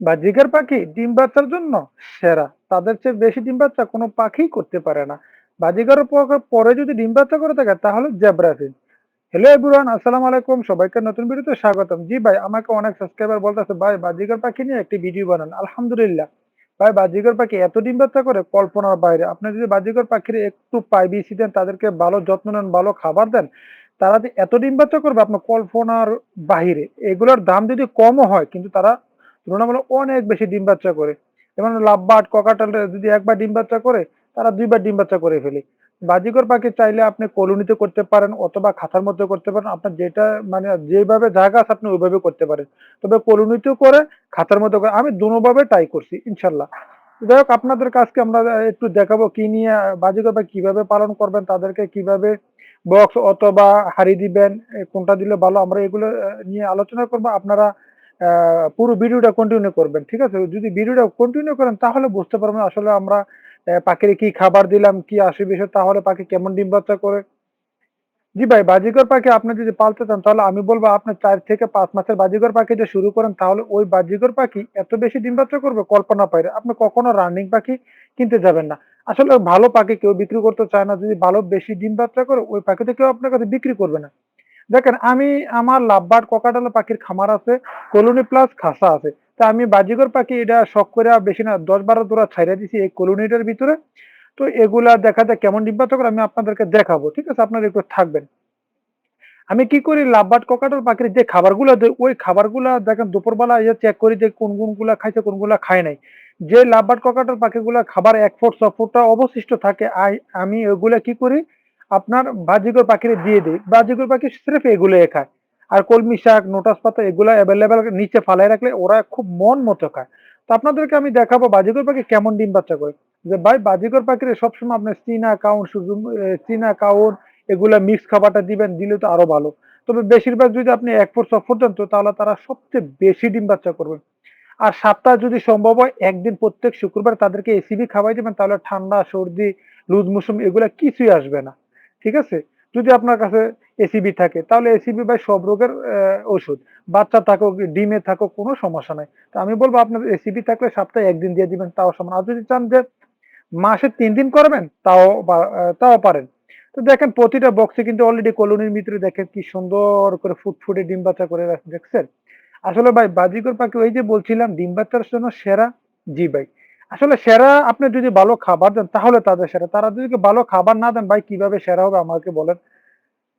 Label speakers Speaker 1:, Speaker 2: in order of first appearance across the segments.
Speaker 1: বাজিকার পাখি ডিম বাচ্চার জন্য সেরা। তাদের চেয়ে বেশি ডিম বাচ্চা কোনো পাখি করতে পারে না। বাজিকার পরে যদি ডিম বাচ্চা করে থাকে, তাহলে জেব্রাফিন হ্যালো এভরিওয়ান আসসালামু আলাইকুম। সবাইকে নতুন ভিডিওতে স্বাগতম। জি ভাই, আমাকে অনেক সাবস্ক্রাইবার বলতেছে, ভাই বাজিকার পাখি নিয়ে একটি ভিডিও বানান। আলহামদুলিল্লাহ। ভাই বাজিকর পাখি এত ডিম বাচ্চা করে, কল্পনার বাইরে। আপনি যদি বাজিকর পাখির একটু পাইবিসি দেন, তাদেরকে ভালো যত্ন নেন, ভালো খাবার দেন, তারা যে এত ডিম বাচ্চা করবে আপনার কল্পনার বাহিরে। এগুলোর দাম যদি কমও হয়, কিন্তু তারা তুলনামূলক অনেক বেশি ডিম বাচ্চা করে। যেমন লাভবাট ককাটাল, যদি একবার ডিম বাচ্চা করে, তারা দুইবার ডিম বাচ্চা করে ফেলে। বাজিকর পাখি চাইলে আপনি কলোনিতে করতে পারেন অথবা খাতার মধ্যে করতে পারেন। আপনার যেটা মানে যেভাবে জায়গা আছে, আপনি ওইভাবে করতে পারেন। তবে কলোনিতেও করে খাতার মধ্যে করে, আমি দুভাবে ট্রাই করছি ইনশাল্লাহ যাই হোক, আপনাদের কাছকে আমরা একটু দেখাবো কি নিয়ে, বাজিকর পাখি কীভাবে পালন করবেন, তাদেরকে কীভাবে বক্স অথবা হারি দিবেন কোনটা দিলে ভালো, আমরা এগুলো নিয়ে আলোচনা করব। আপনারা পুরো ভিডিওটা কন্টিনিউ করবেন, ঠিক আছে? যদি ভিডিওটা কন্টিনিউ করেন, তাহলে বুঝতে পারবেন আসলে আমরা পাখির কি খাবার দিলাম, কি বিষয় তাহলে পাখি কেমন ডিম বাচ্চা করে। জি ভাই বাজিকর পাখি আপনি যদি পালতে চান, তাহলে আমি বলব আপনি চার থেকে পাঁচ মাসের বাজিকর পাখি যে শুরু করেন, তাহলে ওই বাজিকর পাখি এত বেশি ডিম বাচ্চা করবে, কল্পনা পাইরে আপনি কখনো রানিং পাখি কিনতে যাবেন না। আসলে ভালো পাখি কেউ বিক্রি করতে চায় না, যদি ভালো বেশি ডিম বাচ্চা করে, ওই পাখিতে কেউ আপনার কাছে বিক্রি করবে না। দেখেন, আমি আমার লাভবার্ড ককাটালা পাখির খামার আছে, কলোনি প্লাস খাসা আছে। তা আমি বাজিগর পাখি এটা শখ করে বেশি না, দশ বারো দোরা ছাইরা দিছি এই কলোনিটার ভিতরে। তো এগুলা দেখা যায় কেমন ডিম্বাত করে আমি আপনাদেরকে দেখাবো, ঠিক আছে? আপনারা একটু থাকবেন। আমি কি করি, লাভবার্ড ককাটাল পাখির যে খাবারগুলো দেয় ওই খাবারগুলো দেখেন দুপুরবেলা ইয়ে চেক করি যে কোন কোনগুলা খাইছে কোনগুলা খায় নাই। যে লাভবার্ড ককাটাল পাখিগুলা খাবার এক ফুট, ছ ফুটটা অবশিষ্ট থাকে আমি ওইগুলা কি করি আপনার বাজিগর পাখিরে দিয়ে দিই। বাজিগর পাখি স্রেফ এগুলো খায়। আর কলমি শাক, নোটাস পাতা এগুলো অ্যাভেলেবেল নিচে ফালাই রাখলে ওরা খুব মন মতো খায়। তো আপনাদেরকে আমি দেখাবো বাজিগর পাখি কেমন ডিম বাচ্চা করে। যে ভাই বাজিগর পাখিরে সবসময় আপনার চীনা কাউন চীনা কাউন এগুলা মিক্স খাবারটা দিবেন, দিলে তো আরও ভালো। তবে বেশিরভাগ যদি আপনি এক ছ ফুট দেন তো তাহলে তারা সবচেয়ে বেশি ডিম বাচ্চা করবেন আর সপ্তাহে যদি সম্ভব হয়, একদিন প্রত্যেক শুক্রবার তাদেরকে এসিবি খাওয়াই দেবেন, তাহলে ঠান্ডা, সর্দি, লুজ মুসুম এগুলা কিছুই আসবে না। ঠিক আছে? যদি আপনার কাছে এসিবি থাকে, তাহলে এসিবি বা সব রোগের ওষুধ। বাচ্চা থাকুক, ডিমে থাকুক, কোনো সমস্যা নাই। তো আমি বলব আপনার এসিবি থাকলে সপ্তাহে একদিন দিয়ে দিবেন, তাও সমান। আর যদি চান যে মাসে তিন দিন করবেন, তাও তাও পারেন। তো দেখেন, প্রতিটা বক্সে কিন্তু অলরেডি কলোনির ভিতরে দেখেন কি সুন্দর করে ফুটফুটে ডিম বাচ্চা করে দেখছেন? আসলে ভাই বাজিকর পাখি ওই যে বলছিলাম, ডিম বাচ্চার জন্য সেরা জি ভাই। আসলে সেরা আপনি যদি ভালো খাবার দেন, তাহলে তাদের সেরা। তারা যদি ভালো খাবার না দেন, ভাই, কীভাবে সেরা হবে আমাকে বলেন।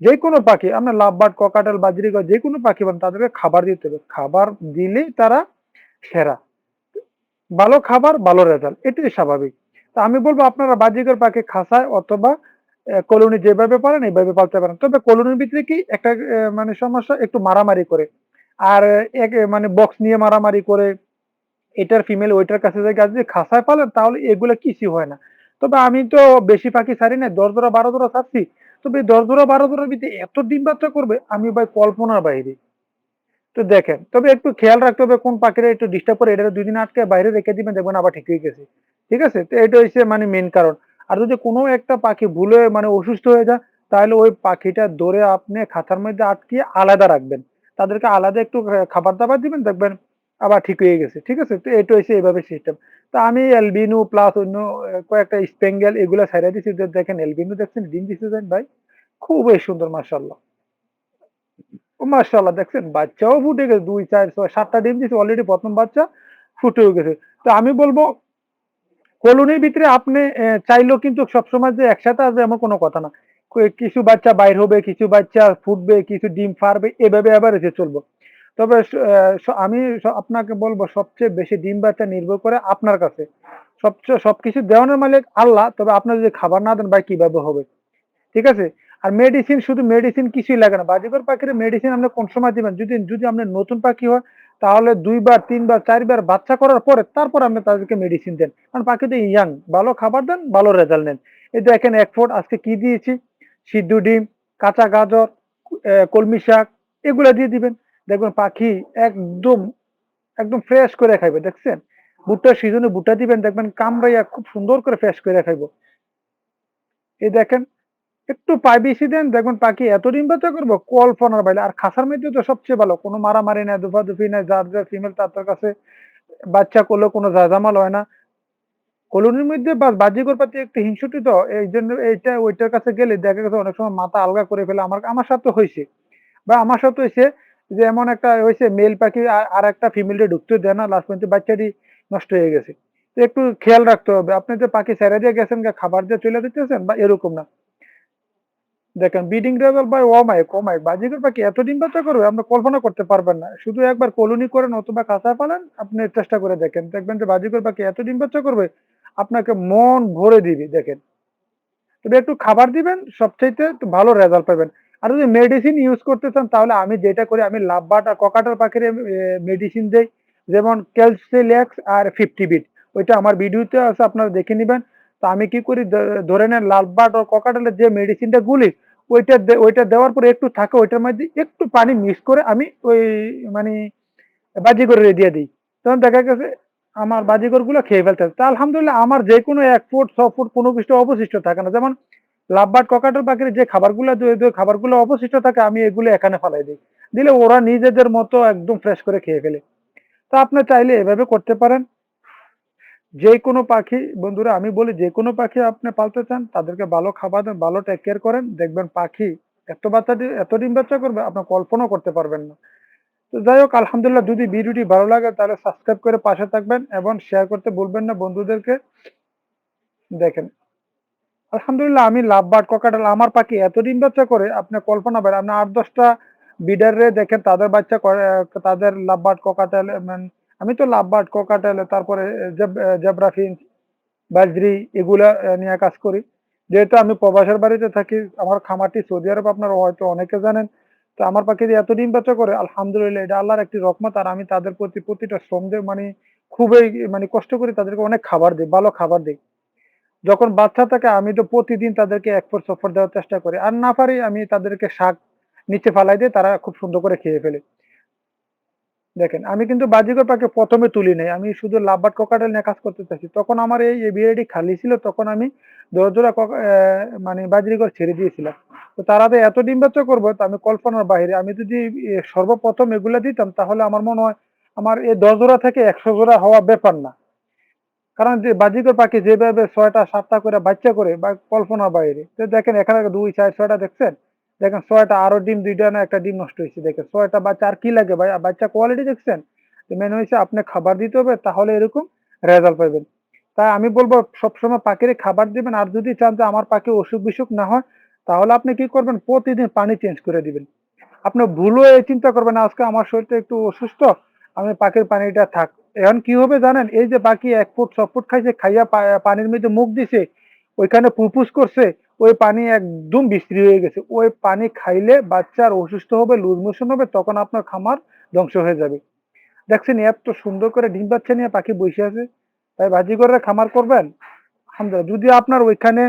Speaker 1: যে কোনো পাখি আপনার লাভবার্ড ককাটাল, বাজরি যে কোনো পাখি বলেন, তাদেরকে খাবার দিতে হবে। খাবার দিলেই তারা সেরা। ভালো খাবার, ভালো রেজাল্ট এটাই স্বাভাবিক। তা আমি বলব, আপনারা বাজিকর পাখি খাসায় অথবা কলোনি যেভাবে পারেন, এইভাবে পালতে পারেন। তবে কলোনির ভিতরে কি একটা মানে সমস্যা, একটু মারামারি করে। আর এক মানে বক্স নিয়ে মারামারি করে এটার ফিমেল ওইটার কাছে যে গাছ যদি খাসায় পালেন, তাহলে এগুলো কিছু হয় না। তবে আমি তো বেশি পাখি ছাড়ি না দশ ধরা বারো ধরা ছাড়ছি। তবে দশ ধরা বারো ধরার ভিতরে এত ডিম বাচ্চা করবে, আমি ভাই কল্পনার বাইরে। তো দেখেন, তবে একটু খেয়াল রাখতে হবে কোন পাখিরা একটু ডিস্টার্ব করে এটা দুই দিন আটকে বাইরে রেখে দিবেন, দেখবেন আবার ঠিক হয়ে গেছে। ঠিক আছে? তো এটা হচ্ছে মানে মেন কারণ। আর যদি কোনো একটা পাখি ভুলে মানে অসুস্থ হয়ে যায়, তাহলে ওই পাখিটা ধরে আপনি খাতার মধ্যে আটকিয়ে আলাদা রাখবেন। তাদেরকে আলাদা একটু খাবার দাবার দিবেন, দেখবেন আবার ঠিক হয়ে গেছে, ঠিক আছে? তো এটা হচ্ছে এইভাবে সিস্টেম তো আমি এলবিনু প্লাস অন্য কয়েকটা স্পেঙ্গেল এগুলো সাইরা দিচ্ছি দেখেন এলবিনু দেখছেন, ডিম দিচ্ছেন ভাই? খুবই সুন্দর মার্শাল্লাহ ও মার্শাল্লাহ দেখছেন? বাচ্চাও ফুটে গেছে, দুই, চার, ছয়, সাতটা ডিম দিচ্ছে অলরেডি প্রথম বাচ্চা ফুটে গেছে। তো আমি বলব, কলোনির ভিতরে আপনি চাইলেও কিন্তু সবসময় যে একসাথে আসবে এমন কোনো কথা না। কিছু বাচ্চা বাইর হবে, কিছু বাচ্চা ফুটবে, কিছু ডিম ফারবে এভাবে আবার এসে চলবো। তবে আমি আপনাকে বলব সবচেয়ে বেশি ডিম বাচ্চা নির্ভর করে আপনার কাছে। সবচেয়ে, সবকিছু দেওয়ানোর মালিক আল্লাহ, তবে আপনার যদি খাবার না দেন ভাই, কীভাবে হবে? ঠিক আছে? আর মেডিসিন শুধু মেডিসিন কিছুই লাগে না। বাজিকর পাখির মেডিসিন আপনি কোন সময় দিবেন? যদি যদি আপনি নতুন পাখি হয়, তাহলে দুইবার, তিনবার, চারবার বাচ্চা করার পরে তারপর আপনি তাদেরকে মেডিসিন দেন। কারণ পাখি তো ইয়াং ভালো খাবার দেন, ভালো রেজাল্ট নেন। এই দেখেন এক ফুট আজকে কি দিয়েছি? সিদ্ধু ডিম, কাঁচা গাজর কলমি শাক, এগুলো দিয়ে দিবেন। দেখবেন পাখি একদম একদম ফ্রেশ করে খাইবে, দেখছেন? ভুট্টার সিজনে ভুট্টা দিবেন, দেখবেন কামড়াইয়া খুব সুন্দর করে ফ্রেশ করে খাইব। এই দেখেন, একটু পাই বেশি দেন, দেখবেন পাখি এত ডিম বাচ্চা করব কল্পনার বাইরে। আর খাসার মধ্যে তো সবচেয়ে ভালো, কোনো মারামারি নাই দুফা দুফি নাই, যার যার ফিমেল তার তার কাছে বাচ্চা করলে কোনো ঝাঁঝামাল হয় না। কলোনির মধ্যে বা বাজিকর পাতি একটু হিংসুটি তো, এই জন্য এইটা, ওইটার কাছে গেলে দেখা গেছে অনেক সময় মাথা আলগা করে ফেলে। আমার আমার সাথে হয়েছে বা আমার সাথে হয়েছে যে এমন একটা হয়েছে মেল পাখি আর- একটা ফিমেলটা ঢুকতে দেয় না লাস্ট পর্যন্ত বাচ্চাটি নষ্ট হয়ে গেছে। একটু খেয়াল রাখতে হবে, আপনি যে পাখি ছেড়ে দিয়ে গেছেন খাবার দিয়ে চলে দিতেছেন বা এরকম না। দেখেন বিডিং লেভেল বাই ওমাই কমাই বাজিকর পাখি এত ডিম বাচ্চা করবে আপনি কল্পনা করতে পারবেন না। শুধু একবার কলোনি করেন অথবা কাঁচা পালেন, আপনি চেষ্টা করে দেখেন। দেখবেন যে বাজিকর পাখি এত ডিম বাচ্চা করবে, আপনাকে মন ভরে দিবে, দেখেন। তবে একটু খাবার দিবেন, সবচাইতে ভালো রেজাল্ট পাবেন। আর যদি মেডিসিন ইউজ করতে চান, তাহলে আমি যেটা করি, আমি লাভবাট আর ককাটার পাখির মেডিসিন দেই। যেমন ক্যালসিলেক্স আর ফিফটি বিট ওইটা আমার ভিডিওতে আছে, আপনারা দেখে নেবেন। তো আমি কি করি ধরে নেন লালবাট ও ককাটালের যে মেডিসিনটা গুলি, ওইটা ওইটা দেওয়ার পরে একটু থাকে, ওইটার মধ্যে একটু পানি মিক্স করে আমি ওই মানে বাজি করে দিয়ে দিই। তখন দেখা গেছে, আমার বাজিগরগুলো খেয়ে ফেলতে। তা আলহামদুলিল্লাহ, আমার যে কোনো এক ফুট, ছ ফুট, কোনো কিছু অবশিষ্ট থাকে না। যেমন লাভবাট ককাটের পাখির যে খাবারগুলো দিয়ে দিয়ে খাবারগুলো অবশিষ্ট থাকে, আমি এগুলো এখানে ফেলাই দিই। দিলে ওরা নিজেদের মতো একদম ফ্রেশ করে খেয়ে ফেলে। তো আপনি চাইলে এভাবে করতে পারেন। যে কোনো পাখি, বন্ধুরা, আমি বলি যে কোনো পাখি আপনি পালতে চান, তাদেরকে ভালো খাবার দেন, ভালো টেক কেয়ার করেন। দেখবেন পাখি এত বাচ্চা এত ডিম বাচ্চা করবে আপনার কল্পনাও করতে পারবেন না। তো যাই হোক, আলহামদুলিল্লাহ, যদি ভিডিওটি ভালো লাগে, তাহলে সাবস্ক্রাইব করে পাশে থাকবেন এবং শেয়ার করতে বলবেন না বন্ধুদেরকে। দেখেন আলহামদুলিল্লাহ, আমি লাভবাট ককাটাল আমার পাখি এত ডিম বাচ্চা করে, আপনি কল্পনা করেন, আপনি আট, দশটা বিডারে দেখেন, তাদের বাচ্চা তাদের লাভবাট ককাটাল মানে আমি তো লাভবাট ককাটাল, তারপরে জেব্রাফিন বাজরি এগুলা নিয়ে কাজ করি। যেহেতু আমি প্রবাসের বাড়িতে থাকি, আমার খামারটি সৌদি আরব, আপনারা হয়তো অনেকে জানেন, তো আমার পাখি দিয়ে এত ডিম বাচ্চা করে, আলহামদুলিল্লাহ, এটা আল্লাহর একটি রকমত আর আমি তাদের প্রতি প্রতিটা শ্রম মানে খুবই মানে কষ্ট করি, তাদেরকে অনেক খাবার দিই, ভালো খাবার দিই। যখন বাচ্চা থাকে আমি তো প্রতিদিন তাদেরকে এক ফোর সফর দেওয়ার চেষ্টা করি। আর না পারি আমি তাদেরকে শাক নিচে ফালাই দিয়ে তারা খুব সুন্দর করে খেয়ে ফেলে। দেখেন আমি কিন্তু বাজিকর পাখি প্রথমে তুলি নাই। আমি শুধু লাভবাট কোকাটেল নিয়ে কাজ করতে চাইছি। তখন আমার এই বিয়েটি খালি ছিল তখন আমি জোড়া জোড়া কক- আহ, মানে বাজরিকর ছেড়ে দিয়েছিলাম। তো তারা তো এত ডিম বাচ্চা করব আমি কল্পনার বাইরে আমি যদি সর্বপ্রথম এগুলা দিতাম তাহলে আমার মনে হয় আমার এই দশ জোড়া থেকে একশো জোড়া হওয়া ব্যাপার না। কারণ যে বাজিকর পাখি যেভাবে ছয়টা, সাতটা করে বাচ্চা করে, বা কল্পনা বাইরে। তো দেখেন, এখানে দুই, চার, ছয়টা দেখছেন? দেখেন, ছয়টা আরও ডিম, দুইটা না একটা ডিম নষ্ট হয়েছে। দেখেন, ছয়টা বাচ্চা আর কি লাগে ভাই? বাচ্চা কোয়ালিটি দেখছেন? মেন হয়েছে আপনি খাবার দিতে হবে, তাহলে এরকম রেজাল্ট পাবেন। তাই আমি বলব, সবসময় পাখিরে খাবার দিবেন, আর যদি চান যে আমার পাখি অসুখ বিসুখ না হয়, তাহলে আপনি কি করবেন? প্রতিদিন পানি চেঞ্জ করে দিবেন। আপনি ভুলও এই চিন্তা করবেন আজকে আমার শরীরটা একটু অসুস্থ, আমি পাখির পানিটা থাক এখন কি হবে জানেন? এই যে পাখি এক ফুট, ছ ফুট খাইছে, খাইয়া পানির মধ্যে মুখ দিছে, ওইখানে পুপুস করছে, ওই পানি একদম বিশ্রী হয়ে গেছে। ওই পানি খাইলে বাচ্চার অসুস্থ হবে লুজ মোশন হবে, তখন আপনার খামার ধ্বংস হয়ে যাবে। দেখছেন এত সুন্দর করে ডিম বাচ্চা নিয়ে পাখি বসে আছে। তাই বাজিগররা খামার করবেন? যদি আপনার ওইখানে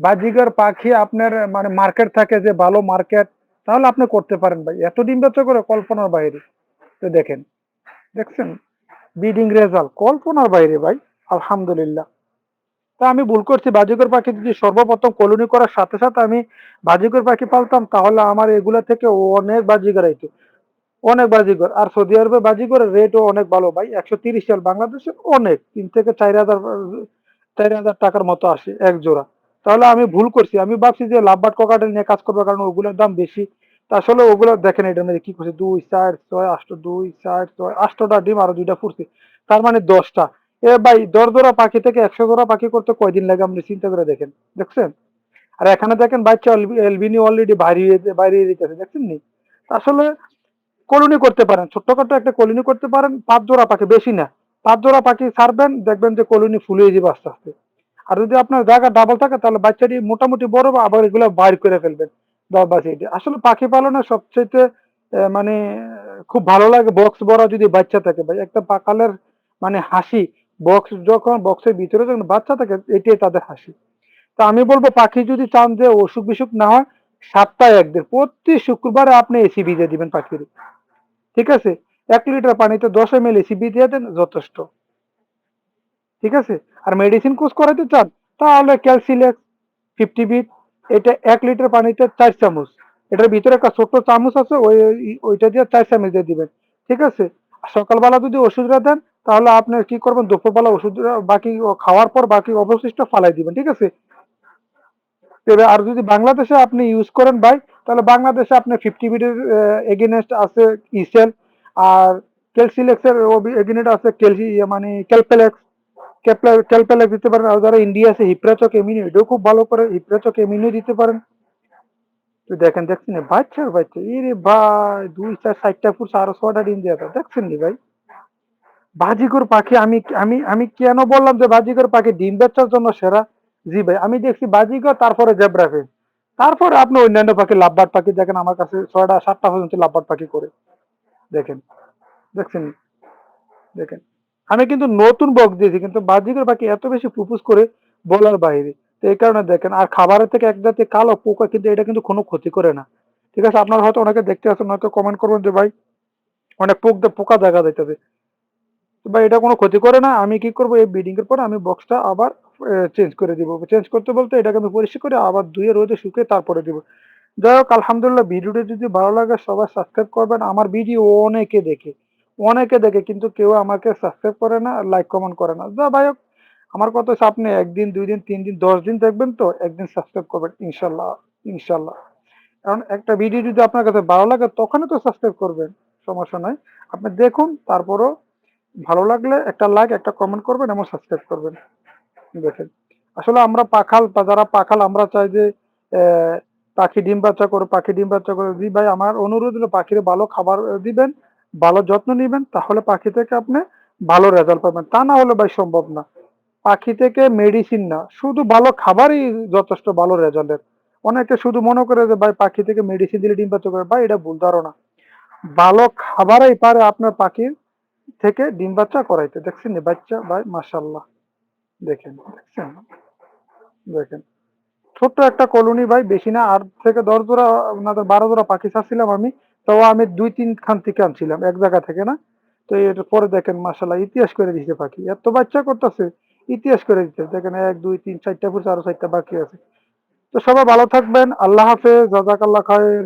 Speaker 1: বাজিগর পাখি আপনার মানে মার্কেট থাকে যে ভালো মার্কেট তাহলে আপনি করতে পারেন ভাই। এত ডিম বাচ্চা করে কল্পনার বাইরে। তো দেখেন, দেখছেন? বিডিং রেজাল্ট কল্পনার বাইরে ভাই, আলহামদুলিল্লাহ। তা আমি ভুল করছি, বাজিকর পাখি যদি সর্বপ্রথম কলোনি করার সাথে সাথে আমি বাজিকর পাখি পালতাম, তাহলে আমার এগুলা থেকে অনেক বাজিকর আইতো। অনেক বাজিকর। আর সৌদি আরবে বাজিকরের রেটও অনেক ভালো ভাই, একশো তিরিশ সাল বাংলাদেশে অনেক, তিন থেকে চার হাজার চার হাজার টাকার মতো আসে, এক জোড়া। তাহলে আমি ভুল করছি, আমি ভাবছি যে লাভবাট ককাটেল নিয়ে কাজ করব কারণ ওগুলোর দাম বেশি। আসলে ওগুলো দেখেন এটার মধ্যে কি করছে, দুই, চার, ছয় আষ্ট দুই, চার, ছয় আষ্টটা ডিম আরও দুইটা ফুটছে। তার মানে দশটা। এ ভাই দশ জোড়া পাখি থেকে একশো জোড়া পাখি করতে কয়দিন লাগে আপনি চিন্তা করে দেখেন, দেখছেন? আর এখানে দেখেন বাচ্চা এলবিনি অলরেডি বাইরে বাইরে যেতেছে দেখছেন নি আসলে কলোনি করতে পারেন, ছোট্টখাটো একটা কলোনি করতে পারেন, পাঁচ জোড়া পাখি, বেশি না। পাঁচ জোড়া পাখি ছাড়বেন, দেখবেন যে কলোনি ফুলে যাবে আস্তে আস্তে। আর যদি আপনার জায়গা ডাবল থাকে, তাহলে বাচ্চাটি মোটামুটি বড় বা আবার এগুলো বাইর করে ফেলবেন। দশ বা আসলে পাখি পালনে সবচেয়ে মানে খুব ভালো লাগে বক্স বড় যদি বাচ্চা থাকে ভাই। একটা পাকালের মানে হাসি। বক্স যখন বক্সের ভিতরে যখন বাচ্চা থাকে, এটাই তাদের হাসি। তা আমি বলব, পাখি যদি চান যে অসুখ বিসুখ না হয়, সপ্তাহে একদিন, প্রতি শুক্রবারে আপনি এসি ভিজে দিবেন পাখির। ঠিক আছে? এক লিটার পানিতে দশ এম এল এসি দিয়ে দেন, যথেষ্ট। ঠিক আছে? আর মেডিসিন কোর্স করাতে চান, তাহলে ক্যালসিলেক্স ফিফটি বিট এটা এক লিটার পানিতে চার চামচ। এটার ভিতরে একটা ছোট্ট চামচ আছে, ওই ওই- ওইটা দিয়ে চার চামচ দিয়ে দিবেন। ঠিক আছে? সকালবেলা যদি ওষুধটা দেন, তাহলে আপনি কি করবেন? দুপুরবেলা ওষুধ বাকি খাওয়ার পর বাকি অবশিষ্ট ফালাই দিবেন, ঠিক আছে? আর যদি বাংলাদেশে আপনি ইউজ করেন ভাই, তাহলে বাংলাদেশে আপনি ফিফটি বিডের এগেনেস্ট আছে ইসেল আর ক্যালসিলেক্সের এগেনেস্ট আছে ক্যালসি মানে ক্যালপেলেক্স ক্যালপেলেক্স দিতে পারেন। আর যারা ইন্ডিয়া আছে হিপ্রাচক এমিনি এটাও খুব ভালো করে হিপ্রাচক এমিনিও দিতে পারেন। তো দেখেন, দেখছেন আর বাচ্চা ইরে ভাই, দুই চার ষাটটা ফুট আরও ছটা ডিম দেওয়া দেখছেন নি ভাই? বাজিকর পাখি, আমি আমি আমি কেন বললাম যে বাজিকর পাখি ডিম বাচ্চার জন্য সেরা? জি ভাই, আমি দেখছি বাজিকর তারপরে জেব্রাফিন তারপরে আপনি অন্যান্য পাখি লাভবাট পাখি দেখেন, আমার কাছে ছয়টা, সাতটা পর্যন্ত লাভবাট পাখি করে। দেখেন, দেখছেন দেখেন। আমি কিন্তু নতুন বক্স দিয়েছি, কিন্তু বাজিকর পাখি এত বেশি ফুপুস করে বলার বাইরে। তো এই কারণে দেখেন, আর খাবারের থেকে এক জাতীয় কালো পোকা কিন্তু এটা কিন্তু কোনো ক্ষতি করে না। ঠিক আছে, আপনারা হয়তো অনেকে দেখতে আসেন অনেকে কমেন্ট করবেন যে, ভাই, অনেক পোক পোকা দেখা যাইতেছে। ভাই, এটা কোনো ক্ষতি করে না। আমি কি করব? এই বিডিং এর পর আমি বক্সটা আবার চেঞ্জ করে দিব। চেঞ্জ করতে বলতে এটাকে আমি পরিষ্কার করে আবার ধুয়ে, রোদে শুকিয়ে তারপরে দিব। যাই হোক, আলহামদুলিল্লাহ, ভিডিওটি যদি ভালো লাগে, সবাই সাবস্ক্রাইব করবেন। আমার ভিডিও অনেকে দেখে। অনেকে দেখে, কিন্তু কেউ আমাকে সাবস্ক্রাইব করে না লাইক কমেন্ট করে না। যা ভাই আমার কথা হচ্ছে আপনি একদিন দুই দিন তিন দিন দশ দিন দেখবেন তো, একদিন সাবস্ক্রাইব করবেন, ইনশাল্লাহ ইনশাল্লাহ। কারণ একটা ভিডিও যদি আপনার কাছে ভালো লাগে, তখনই তো সাবস্ক্রাইব করবেন, সমস্যা নয় আপনি দেখুন, তারপরও ভালো লাগলে একটা লাইক একটা কমেন্ট করবেন, এবং সাবস্ক্রাইব করবেন। দেখেন। আসলে আমরা পাখাল যারা পাখাল, আমরা চাই যে পাখি ডিম বাচ্চা করো পাখি ডিম বাচ্চা করে জি ভাই, আমার অনুরোধ হলো, পাখির ভালো খাবার দিবেন ভালো যত্ন নেবেন, তাহলে পাখি থেকে আপনি ভালো রেজাল্ট পাবেন। তা না হলে ভাই সম্ভব না। পাখি থেকে মেডিসিন না, শুধু ভালো খাবারই যথেষ্ট ভালো রেজাল্টের অনেকে শুধু মনে করে যে, ভাই, পাখি থেকে মেডিসিন দিলে ডিম বাচ্চা করে ভাই, এটা ভুল ধারণা। ভালো খাবারই পারে আপনার পাখির থেকে ডিম বাচ্চা করাইতে। দেখছেন বাচ্চা, ভাই মাশাল্লাহ দেখেন, দেখছেন? দেখেন। ছোট্ট একটা কলোনি, ভাই, বেশি না, আট থেকে দশ জোড়া বারো জোড়া পাখি চাচ্ছিলাম আমি। তো আমি দুই তিন খান থেকে আনছিলাম, এক জায়গা থেকে না। তো এর পরে দেখেন মাশাল্লাহ ইতিহাস করে দিতে পাখি। এত বাচ্চা করতেছে, ইতিহাস করে দিতে দেখেন, এক, দুই, তিন, চারটা ফুট আরও চারটা বাকি আছে। তো সবাই ভালো থাকবেন, আল্লাহ হাফেজ জাজাক আল্লাহ খায়ের।